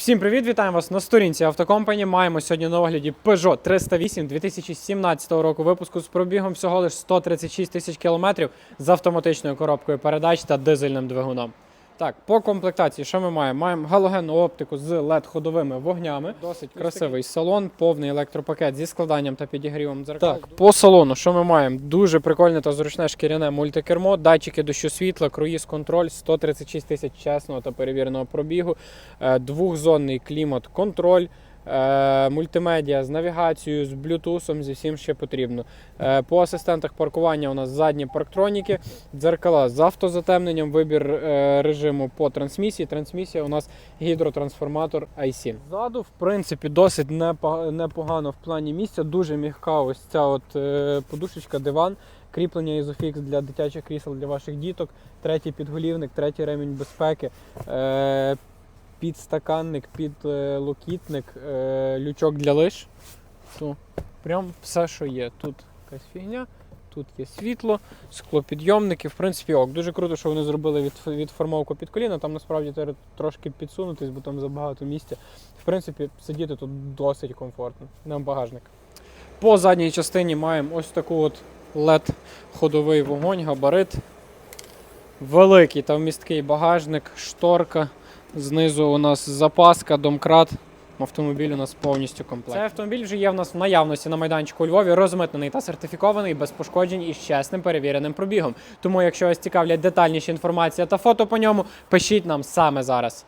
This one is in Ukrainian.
Всім привіт, вітаємо вас на сторінці автокомпанії. Маємо сьогодні на огляді Peugeot 308 2017 року випуску з пробігом всього лише 136 тисяч кілометрів з автоматичною коробкою передач та дизельним двигуном. Так, по комплектації, що ми маємо? Маємо галогенну оптику з LED-ходовими вогнями. Досить красивий салон, повний електропакет зі складанням та підігрівом дзеркал. Так, по салону, що ми маємо? Дуже прикольне та зручне шкіряне мультикермо, датчики дощу світла, круїз контроль, 136 тисяч чесного та перевіреного пробігу, е, двохзонний клімат-контроль. Е, Мультимедіа з навігацією, з блютусом, зі всім що потрібно. Е, По асистентах паркування у нас задні парктроніки, дзеркала з автозатемненням, вибір е, режиму по трансмісії. Трансмісія у нас гідротрансформатор IC. Ззаду, в принципі, досить непогано в плані місця. Дуже м'яка ось ця от подушечка, диван, кріплення ізофікс для дитячих крісел для ваших діток, третій підголівник, третій ремінь безпеки. Е, підстаканник, підлокітник, е, лючок для лиш. То прям все, що є. Тут якась фігня, тут є світло, склопідйомники. В принципі, ок. Дуже круто, що вони зробили від, відформовку під коліна. Там насправді треба трошки підсунутись, бо там забагато місця. В принципі, сидіти тут досить комфортно. На багажник. По задній частині маємо ось таку от LED-ходовий вогонь, габарит. Великий та вмісткий багажник, шторка. Знизу у нас запаска, домкрат. Автомобіль у нас повністю комплект. Цей автомобіль вже є в нас в наявності на майданчику у Львові, розмитнений та сертифікований без пошкоджень і з чесним перевіреним пробігом. Тому, якщо вас цікавлять детальніші інформація та фото по ньому, пишіть нам саме зараз.